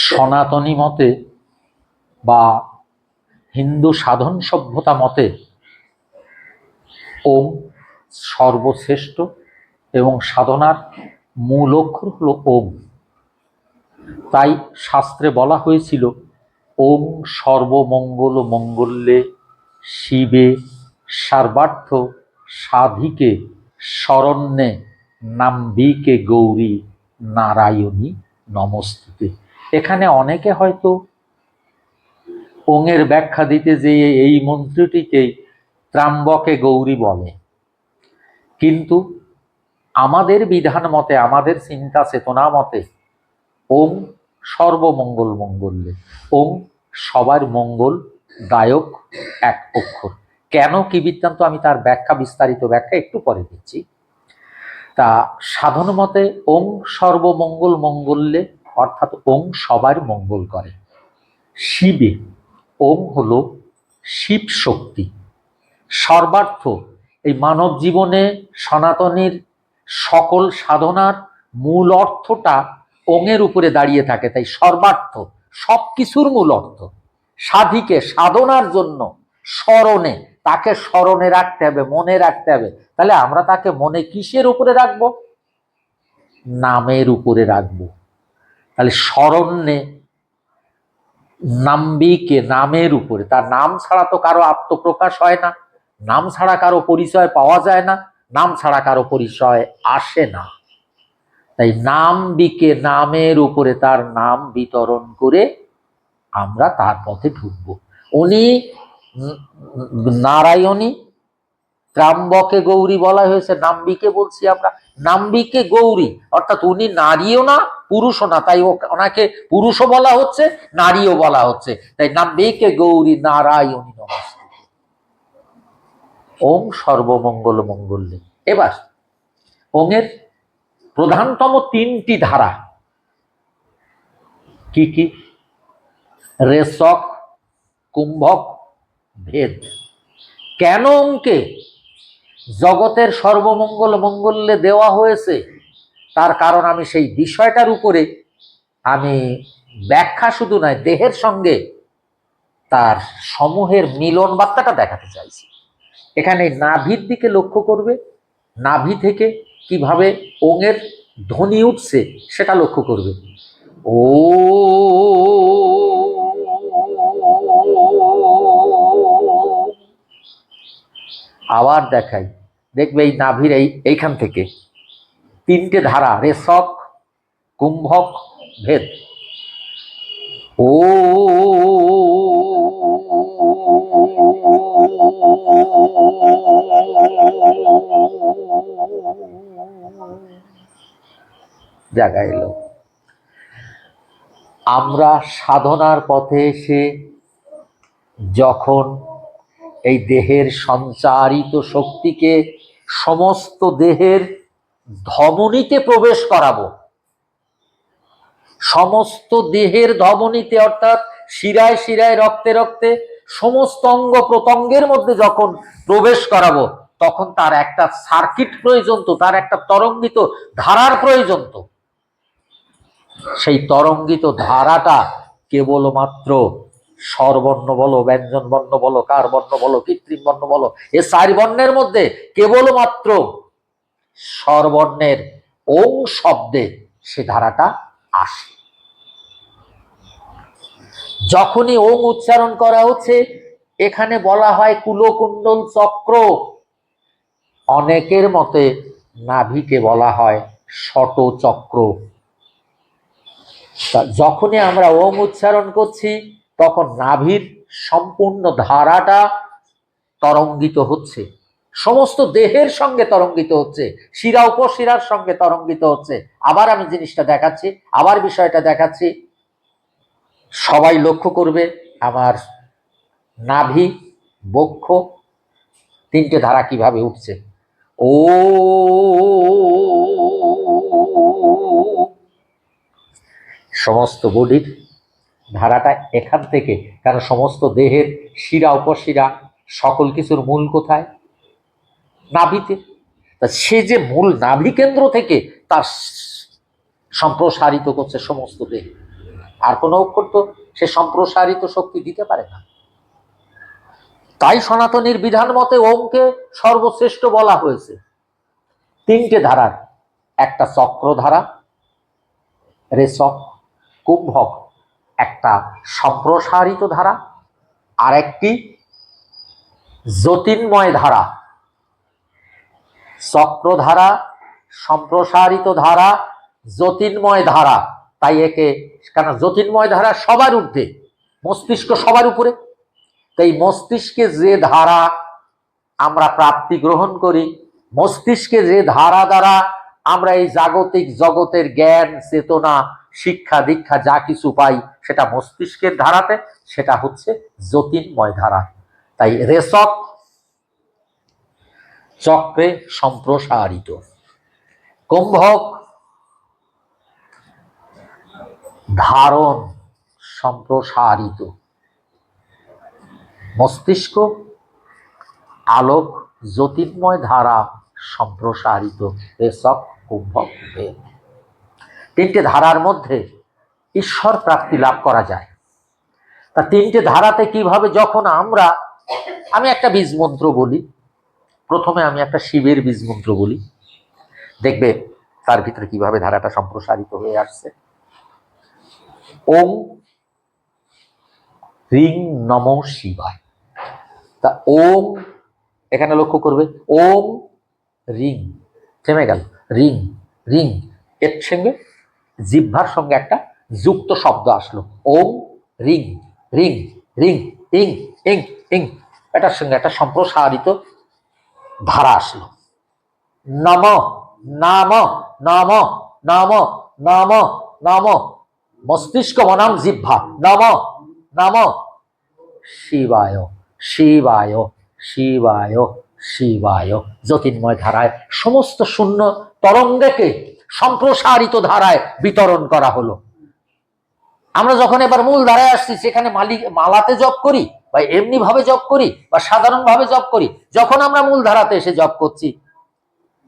সনাতনী মতে বা হিন্দু সাধন সভ্যতা মতে ওম সর্বশ্রেষ্ঠ এবং সাধনার মূল অক্ষর হলো ওম। তাই শাস্ত্রে বলা হয়েছিল, ওম সর্বমঙ্গল মঙ্গল্যে শিবে সর্বার্থ সাধিকে শরণ্যে নাম্বিকে গৌরী নারায়ণী নমস্তুতে। এখানে অনেকে হয়তো ওঙের ব্যাখ্যা দিতে যেয়ে এই মন্ত্রটিকেই ত্রাম্বকে গৌরী বলে। কিন্তু আমাদের বিধান মতে, আমাদের চিন্তা চেতনা মতে ওম সর্বমঙ্গল মঙ্গলে ওম সবার মঙ্গল দায়ক এক অক্ষর। কেন কি বৃত্তান্ত আমি তার ব্যাখ্যা, বিস্তারিত ব্যাখ্যা একটু পরে দিচ্ছি। তা সাধন মতে ওম সর্বমঙ্গল মঙ্গল্যে অর্থাৎ ওম সবার মঙ্গল করে। শিবে, ওম হলো শিব শক্তি। সর্বার্থ এই মানব জীবনে সনাতনীর সকল সাধনার মূল অর্থটা ওঙের উপরে দাঁড়িয়ে থাকে। তাই সর্বার্থ সব কিছুর মূল অর্থ। সাধিকে সাধনার জন্য স্মরণে, তাকে স্মরণে রাখতে হবে, মনে রাখতে হবে। তাহলে আমরা তাকে মনে কিসের উপরে রাখব? নামের উপরে রাখব। তাহলে স্মরণে নাম্বিকে, নামের উপরে। তার নাম ছাড়া তো কারও আত্মপ্রকাশ হয় না। নাম ছাড়া কারও পরিচয় পাওয়া যায় না। নাম ছাড়া কারও পরিচয় আসে না। তাই নাম বিকে নামের উপরে তার নাম বিতরণ করে আমরা তার পথে ঢুকব। উনি নারায়ণী ত্রাম্বকে গৌরী বলা হয়েছে, নাম্বিকে বলছি আমরা। নাম্বিকে গৌরী, অর্থাৎ উনি নারীও না, পুরুষও না। তাই ওনাকে পুরুষও বলা হচ্ছে, নারীও বলা হচ্ছে। তাই নাম্বিকে গৌরী নারায়ণী নমস্তে। ওম সর্বমঙ্গল মঙ্গলে। এবার, ওঙের প্রধানতম তিনটি ধারা। কি কি? রেশক, কুম্ভক, ভেদ। কেন অঙ্কে জগতের সর্বমঙ্গল মঙ্গলে দেওয়া হয়েছে, তার কারণ আমি সেই বিষয়টার উপরে আমি ব্যাখ্যা শুধু নয়, দেহের সঙ্গে তার সমূহের মিলন বার্তাটা দেখাতে চাইছি। এখানে নাভির দিকে লক্ষ্য করবে, নাভি থেকে কীভাবে ওঙের ধ্বনি উঠছে সেটা লক্ষ্য করবে। ও আবার দেখাই। দেখবে এই নাভির এই, এইখান থেকে। তিনটে ধারা, রেশক, কুম্ভক, ভেদ। ও, জায়গা এলো। আমরা সাধনার পথে এসে যখন এই দেহের সঞ্চারিত শক্তিকে সমস্ত দেহের ধমনীতে প্রবেশ করাবো। সমস্ত দেহের ধমনীতে অর্থাৎ শিরায় শিরায়, রক্তে রক্তে সমস্ত অঙ্গ প্রত্যঙ্গের মধ্যে যখন প্রবেশ করাবো, তখন তার একটা সার্কিট প্রয়োজন তো, তার একটা তরঙ্গিত ধারার প্রয়োজন তো। সেই তরঙ্গিত ধারাটা কেবলমাত্র স্বরবর্ণ বলো, ব্যঞ্জন বর্ণ বলো, কার বর্ণ বলো, কৃত্রিম বর্ণ বলো, এ চার বর্ণের মধ্যে কেবলমাত্র স্বরবর্ণের ওং শব্দে সে ধারাটা আসে। যখনই ওং উচ্চারণ করা হচ্ছে, এখানে বলা হয় কুলকুণ্ডল চক্র। অনেকের মতে নাভিকে বলা হয় শট চক্র যখনই আমরা ওম উচ্চারণ করছি তখন নাভির সম্পূর্ণ ধারাটা তরঙ্গিত হচ্ছে। সমস্ত দেহের সঙ্গে তরঙ্গিত হচ্ছে, শিরা উপশিরার সঙ্গে তরঙ্গিত হচ্ছে। আবার আমি জিনিসটা দেখাচ্ছি, আবার বিষয়টা দেখাচ্ছি। সবাই লক্ষ্য করবে, আমার নাভি, বক্ষ, তিনটে ধারা কীভাবে উঠছে? ও, সমস্ত বডির ধারাটা এখান থেকে, কারণ সমস্ত দেহের শিরা, উপশিরা, সকল কিছুর মূল কোথায়? নাভিতে। তা সে যে মূল নাভি কেন্দ্র থেকে তার সম্প্রসারিত করছে সমস্ত দেহ। আর কোনো অক্ষর তো সে সম্প্রসারিত শক্তি দিতে পারে না। তাই সনাতনীর বিধান মতে ওমকে সর্বশ্রেষ্ঠ বলা হয়েছে। তিনটে ধারার, একটা চক্রধারা রেশক কুম্ভক। একটা সম্প্রসারিত ধারা আর একটি জ্যোতির্ময় ধারা। চক্রধারা, সম্প্রসারিত ধারা, জ্যোতির্ময় ধারা। তাই একে, কেন জ্যোতির্ময় ধারা সবার ঊর্ধ্বে, মস্তিষ্ক সবার উপরে। তাই মস্তিষ্কে যে ধারা আমরা প্রাপ্তি গ্রহণ করি, মস্তিষ্কে যে ধারা দ্বারা আমরা এই জাগতিক জগতের জ্ঞান, চেতনা শিক্ষা দীক্ষা যা কিছু পাই সেটা মস্তিষ্কের ধারাতে, সেটা হচ্ছে জ্যোতির্ময় ধারা। তাই রেশক চক্রে সম্প্রসারিত। কুম্ভক ধারণ সম্প্রসারিত। মস্তিষ্ক, আলোক, জ্যোতির্ময় ধারা সম্প্রসারিত। রেশক, কুম্ভক, বেদ। তিনটে ধারার মধ্যে ঈশ্বর প্রাপ্তি লাভ করা যায়। তা তিনটে ধারাতে কীভাবে যখন আমরা, আমি একটা বীজ মন্ত্র বলি, প্রথমে আমি একটা শিবের বীজ মন্ত্র বলি, দেখবে তার ভিতরে কীভাবে ধারাটা সম্প্রসারিত হয়ে আসছে। ওম রিং নম শিবায়। তা ওম, এখানে লক্ষ্য করবে, ওম রিং থেমে গেল রিং রিং এর সঙ্গে জিহ্বার সঙ্গে একটা যুক্ত শব্দ আসলো। ওম, রিং রিং রিং, ইং ইং ইং। এটার সঙ্গে একটা সম্প্রসারিত ধারা আসলো। নম, নাম নাম নাম নাম নাম। মস্তিষ্ক বনাম জিহ্বা। নম নম। শিবায় শিবায় শিবায় শিবায়। জ্যোতির্ময় ধারায় সমস্ত শূন্য তরঙ্গকে সম্প্রসারিত ধারায় বিতরণ করা হলো। আমরা যখন এবার মূল ধারায় আসছি, সেখানে মালিক, মালাতে জব করি বা এমনি ভাবে জপ করি বা সাধারণ ভাবে জপ করি, যখন আমরা মূল ধারাতে এসে জব করছি,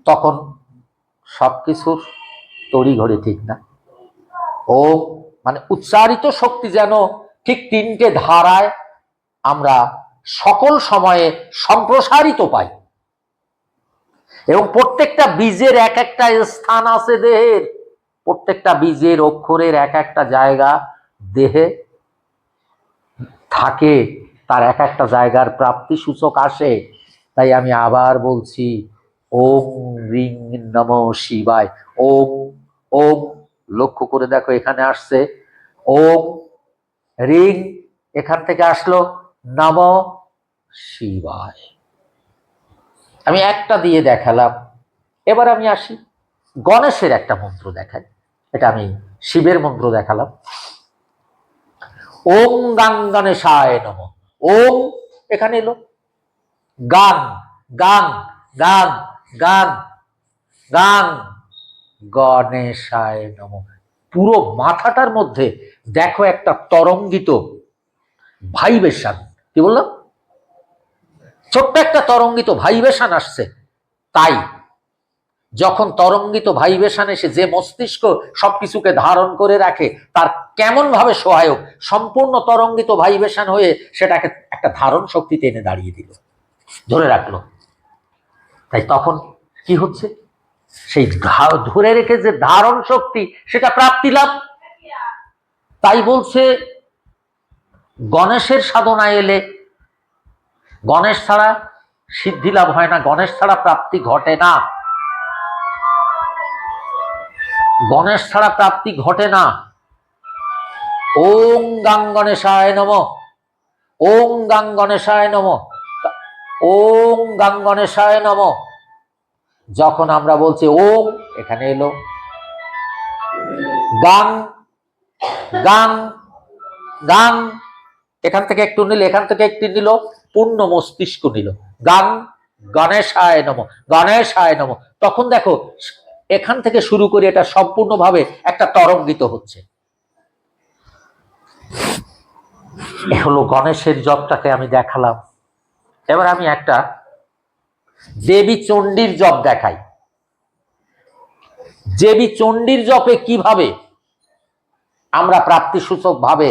তখন সবকিছুর তড়ি ঘড়ি ঠিক না। ও মানে উচ্চারিত শক্তি যেন ঠিক তিনটে ধারায় আমরা সকল সময়ে সম্প্রসারিত পাই। এবং প্রত্যেকটা বীজের এক একটা স্থান আছে দেহের। প্রত্যেকটা বীজের অক্ষরের এক একটা জায়গা দেহে থাকে, তার এক একটা জায়গার প্রাপ্তি সূচক আসে। তাই আমি আবার বলছি, ওম রিং নম শিবায়। ওম ওম, লক্ষ্য করে দেখো এখানে আসছে। ওম রিং এখান থেকে আসলো নম শিবায়। আমি একটা দিয়ে দেখালাম। এবার আমি আসি গণেশের একটা মন্ত্র দেখাই। এটা আমি শিবের মন্ত্র দেখালাম। ওম গাং গণেশায় নম। ওম এখানে এলো। গান গান গান গান গান গণেশায় নম। পুরো মাথাটার মধ্যে দেখো একটা তরঙ্গিত ভাইবেশান কি বললাম? ছোট্ট একটা তরঙ্গিত ভাইবেশান আসছে। তাই যখন তরঙ্গিত ভাইবেশান এসে যে মস্তিষ্ক সবকিছুকে ধারণ করে রাখে, তার কেমন ভাবে সহায়ক সম্পূর্ণ তরঙ্গিত ভাইবেশান হয়ে সেটাকে একটা ধারণ শক্তিতে এনে দাঁড়িয়ে দিল। ধরে রাখল। তাই তখন কি হচ্ছে? সেই ধরে রেখে যে ধারণ শক্তি, সেটা প্রাপ্তি লাভ। তাই বলছে, গণেশের সাধনায় এলে গণেশ ছাড়া সিদ্ধি লাভ হয় না, গণেশ ছাড়া প্রাপ্তি ঘটে না। গণেশ ছাড়া প্রাপ্তি ঘটে না। ওং গাং গণেশায় নম। ওং গাং গণেশায় নম। ওং গাং গণেশায় নম। যখন আমরা বলছি ওম, এখানে এলো। গাং গাং গাং, এখান থেকে একটু নিল, এখান থেকে একটু নিল। পূর্ণ মস্তিষ্ক নিল। গাং গণেশায় নম গণেশায় নম। তখন দেখো, এখান থেকে শুরু করে এটা সম্পূর্ণভাবে একটা তরঙ্গিত হচ্ছে। হলো গণেশের জপটাকে আমি দেখালাম। এবার আমি একটা দেবী চণ্ডীর জপ দেখাই। দেবী চণ্ডীর জপে কীভাবে আমরা প্রাপ্তিসূচক ভাবে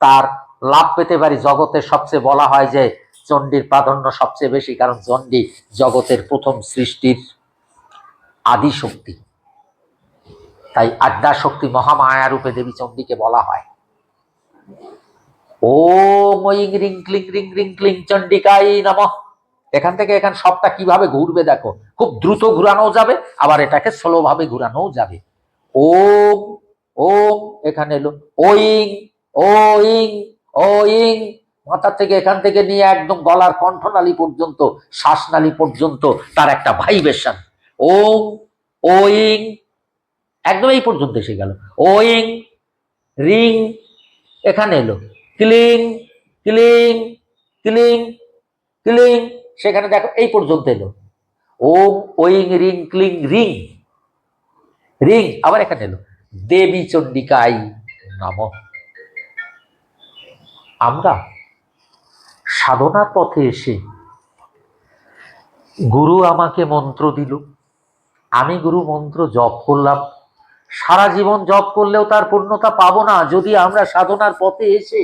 তার লাভ পেতে পারি। জগতের সবচেয়ে বলা হয় যে চণ্ডীর প্রাধান্য সবচেয়ে বেশি, কারণ চণ্ডী জগতের প্রথম সৃষ্টির আদি শক্তি তাই আদ্যা শক্তি মহামায়া রূপে দেবী চণ্ডীকে বলা হয়। ও ময়িং রিং ক্লিং রিং রিং ক্লিং চণ্ডিকাই নমঃ। এখান থেকে এখান সবটা কীভাবে ঘুরবে দেখো। খুব দ্রুত ঘুরানো যাবে, আবার এটাকে স্লো ভাবে ঘুরানো যাবে। ওম ওম, এখানে এলো। ওইং ওইং ওইং মাথা থেকে এখান থেকে নিয়ে একদম গলার কণ্ঠনালী পর্যন্ত, শ্বাসনালী পর্যন্ত তার একটা ভাইব্রেশন। ওম, ওইং, একদম এই পর্যন্ত এসে গেল। ওইং, রিং, এখানে এলো। ক্লিং ক্লিং ক্লিং ক্লিং, সেখানে দেখো এই পর্যন্ত এলো। ওম, ওইং, রিং, ক্লিং, রিং রিং, আবার এখানে এলো। দেবী চণ্ডিকাই নম। আমরা সাধনার পথে এসে গুরু আমাকে মন্ত্র দিল। আমি গুরু মন্ত্র জপ করলাম। সারা জীবন জপ করলেও তার পূর্ণতা পাবো না। যদি আমরা সাধনার পথে এসে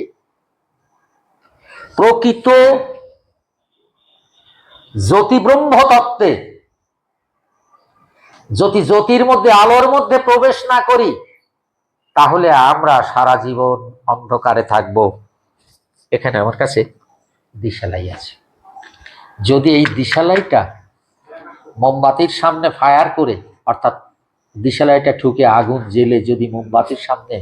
প্রকৃত জ্যোতি ব্রহ্ম তত্ত্বে যদি জ্যোতির মধ্যে, আলোর মধ্যে প্রবেশ না করি, তাহলে আমরা সারা জীবন অন্ধকারে থাকব। এখানে আমার কাছে দিশালাই আছে। যদি এই দিশালাইটা মোমবাতির সামনে ফায়ার করে, অর্থাৎ দিশালাইটা ঠুকে আগুন জেলে যদি মোমবাতির সামনে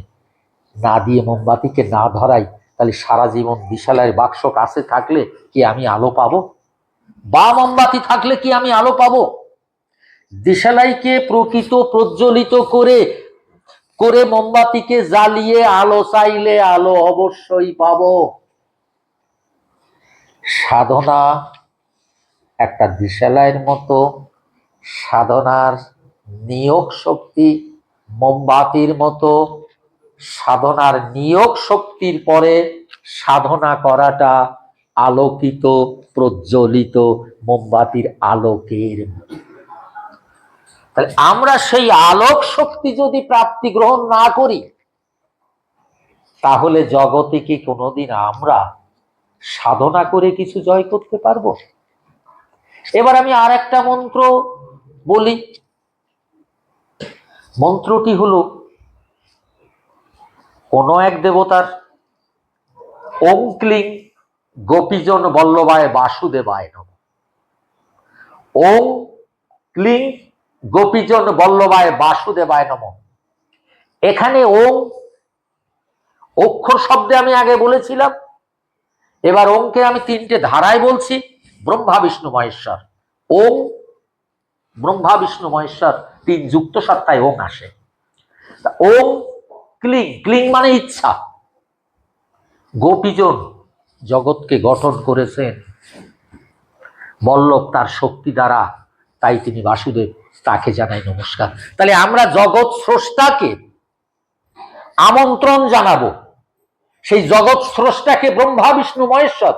না দিয়ে মোমবাতিকে না ধরাই, তাহলে সারা জীবন দিশালাইয়ের বাক্স কাছে থাকলে কি আমি আলো পাবো? বা মোমবাতি থাকলে কি আমি আলো পাবো? দিশালাইকে প্রকৃত প্রজ্বলিত করে করে মোমবাতিকে জ্বালিয়ে আলো চাইলে আলো অবশ্যই পাবো। সাধনা, একটা দিশালাইয়ের মতো, সাধনার নিয়োগ শক্তি, মোমবাতির মতো, সাধনার নিয়োগ শক্তির পরে সাধনা করাটা আলোকিত, প্রজ্বলিত, মোমবাতির আলোকের তাহলে আমরা সেই আলোক শক্তি যদি প্রাপ্তি গ্রহণ না করি, তাহলে জগতে কি কোনোদিন আমরা সাধনা করে কিছু জয় করতে পারব? এবার আমি আর একটা মন্ত্র বলি। মন্ত্রটি হলো, কোন এক দেবতার ওম ক্লিং গোপীজন বল্লভায় বাসুদেবায় নম। ওম ক্লিং গোপীজন বল্লভায় বাসুদেবায় নম। এখানে ওং অক্ষর শব্দে আমি আগে বলেছিলাম এবার ওমকে আমি তিনটে ধারায় বলছি, ব্রহ্মা, বিষ্ণু, মহেশ্বর। ওম, ব্রহ্মা, বিষ্ণু, মহেশ্বর, তিন যুক্ত সত্তায় ওম আসে। ওম, ক্লিং ক্লিং মানে ইচ্ছা। গোপীজন জগৎকে গঠন করেছেন। বল্লভ তার শক্তি দ্বারা, তাই তিনি বাসুদেব তাকে জানাই নমস্কার। তাহলে আমরা জগৎ স্রষ্টাকে আমন্ত্রণ জানাব। সেই জগৎ স্রষ্টাকে ব্রহ্মা, বিষ্ণু, মহেশ্বর,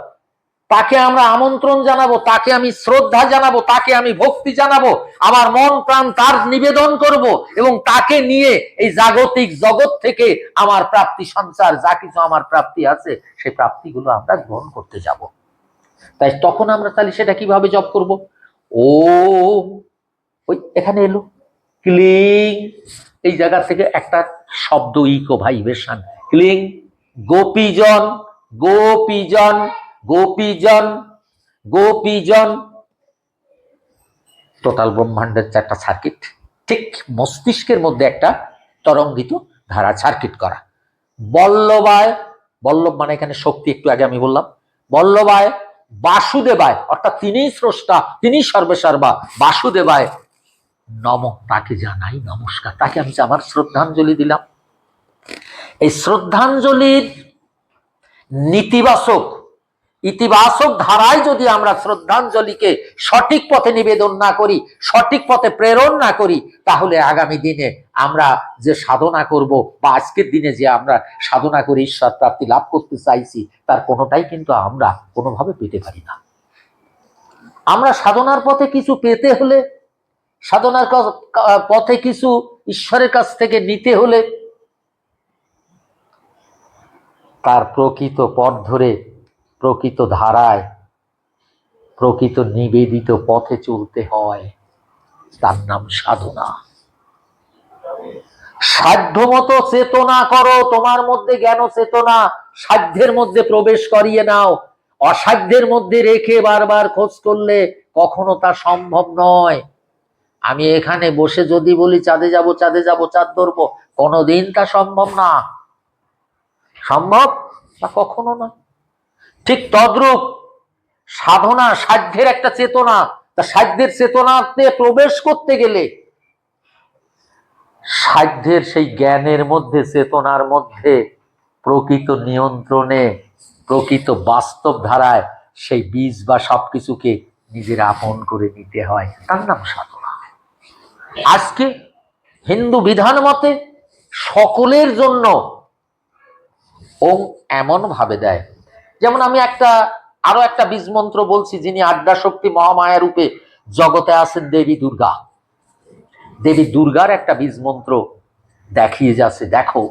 তাকে আমরা আমন্ত্রণ জানাব, তাকে আমি শ্রদ্ধা জানাব, তাকে আমি ভক্তি জানাব, আমার মন, প্রাণ তার নিবেদন করব এবং তাকে নিয়ে এই জাগতিক জগৎ থেকে আমার প্রাপ্তি সঞ্চার যা কিছু আমার প্রাপ্তি আছে সেই প্রাপ্তিগুলো আমরা গ্রহণ করতে যাব। তাই তখন আমরা তাহলে সেটা কীভাবে জপ করব? ও ওই এখানে এলো। ক্লিং। এই জায়গা থেকে একটা শব্দ, ইকো, ভাইব্রেশন। ক্লিং। গোপীজন গোপীজন গোপীজন গোপীজন। টোটাল ব্রহ্মাণ্ডের চারটা সার্কিট ঠিক মস্তিষ্কের মধ্যে একটা তরঙ্গিত ধারা সার্কিট করা। বল্লবায় বল্লভ মানে এখানে শক্তি একটু আগে আমি বললাম। বল্লবায় বাসুদেবায়, অর্থাৎ তিনিই স্রষ্টা তিনি সর্বেসর্বা, বাসুদেবায়। নম, তাকে জানাই নমস্কার, তাকে আমি আমার শ্রদ্ধাঞ্জলি দিলাম। এই শ্রদ্ধাঞ্জলির নীতিবাচক, ইতিবাচক ধারায় যদি আমরা শ্রদ্ধাঞ্জলিকে সঠিক পথে নিবেদন না করি, সঠিক পথে প্রেরণ না করি, তাহলে আগামী দিনে আমরা যে সাধনা করব বা আজকের দিনে যে আমরা সাধনা করে ঈশ্বর প্রাপ্তি লাভ করতে চাইছি, তার কোনোটাই কিন্তু আমরা কোনোভাবে পেতে পারি না। আমরা সাধনার পথে কিছু পেতে হলে, সাধনার পথে কিছু ঈশ্বরের কাছ থেকে নিতে হলে তার প্রকৃত পথ ধরে, প্রকৃত ধারায়, প্রকৃত নিবেদিত পথে চলতে হয়। তার নাম সাধনা। সাধ্যমতো চেতনা করো, তোমার মধ্যে জ্ঞান চেতনা সাধ্যের মধ্যে প্রবেশ করিয়ে নাও। অসাধ্যের মধ্যে রেখে বারবার খোঁজ করলে কখনো তা সম্ভব নয়। আমি এখানে বসে যদি বলি, চাঁদে যাব চাঁদে যাব, চাঁদ ধরবো, কোনোদিন তা সম্ভব না। সম্ভব তা কখনো না? ঠিক তদ্রূপ সাধনা সাধ্যের একটা চেতনা, তা সাধ্যের চেতনাতে প্রবেশ করতে গেলে সাধ্যের সেই জ্ঞানের মধ্যে, চেতনার মধ্যে প্রকৃত নিয়ন্ত্রণে, প্রকৃত বাস্তব ধারায় সেই বীজ বা সবকিছুকে নিজের আপন করে নিতে হয়। তার নাম সাধনা। আজকে হিন্দু বিধান মতে সকলের জন্য ওম এমন ভাবে দেয়। যেমন আমি একটা, আরও একটা বীজ মন্ত্র বলছি যিনি আড্ডা শক্তি মহামায়া রূপে জগতে আছেন দেবী দুর্গা। দেবী দুর্গার একটা বীজ মন্ত্র দেখিয়ে যাচ্ছে, দেখো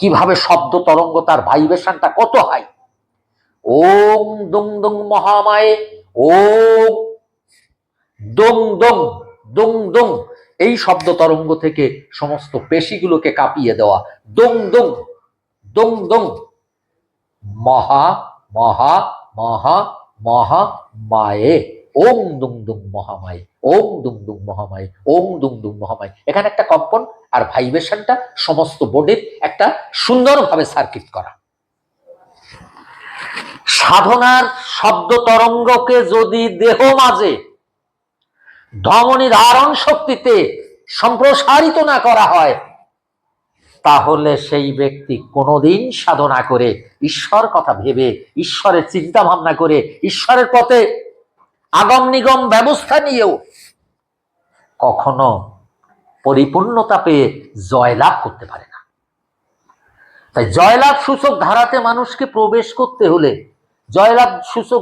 কীভাবে শব্দ তরঙ্গ তার ভাইব্রেশনটা কত হাই। ওম দুং দুং মহামায়ে, ওম দং দং দং দং। এই শব্দ তরঙ্গ থেকে সমস্ত পেশিগুলোকে কাঁপিয়ে দেওয়া। দং দং দং দং। মহা মহা মহা মহা, মায়ে। ওম দুং দুং মহামায়। ওম দুং দুং মহামায়। ওম দুং দুং মহামায়। এখানে একটা কম্পন আর ভাইব্রেশনটা সমস্ত বোর্ডের একটা সুন্দরভাবে সার্কিট করা। সাধনার শব্দ তরঙ্গকে যদি দেহ মাঝে ধমনী ধারণ শক্তিতে সম্প্রসারিত না করা হয় তাহলে সেই ব্যক্তি কোনোদিন সাধনা করে, ঈশ্বর কথা ভেবে, ঈশ্বরের চিন্তা ভাবনা করে, ঈশ্বরের পথে আগম নিগম ব্যবস্থা নিয়েও কখনো পরিপূর্ণতা পেয়ে জয়লাভ করতে পারে না। তাই জয়লাভ সূচক ধারাতে মানুষকে প্রবেশ করতে হলে, জয়লাভ সূচক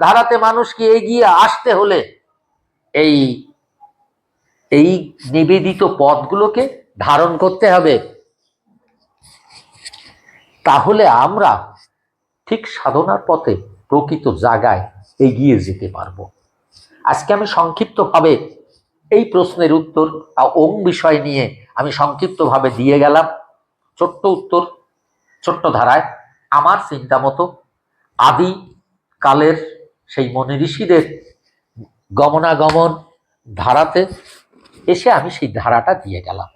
ধারাতে মানুষকে এগিয়ে আসতে হলে এই এই নিবেদিত পথগুলোকে ধারণ করতে হবে। তাহলে আমরা ঠিক সাধনার পথে প্রকৃত জায়গায় এগিয়ে যেতে পারব। আজকে আমি সংক্ষিপ্তভাবে এই প্রশ্নের উত্তর ওম বিষয় নিয়ে আমি সংক্ষিপ্তভাবে দিয়ে গেলাম। ছোট্ট উত্তর, ছোট্ট ধারায়, আমার চিন্তা মতো আদি কালের সেই মনি ঋষিদের গমনাগমন ধারাতে এসে আমি সেই ধারাটা দিয়ে গেলাম।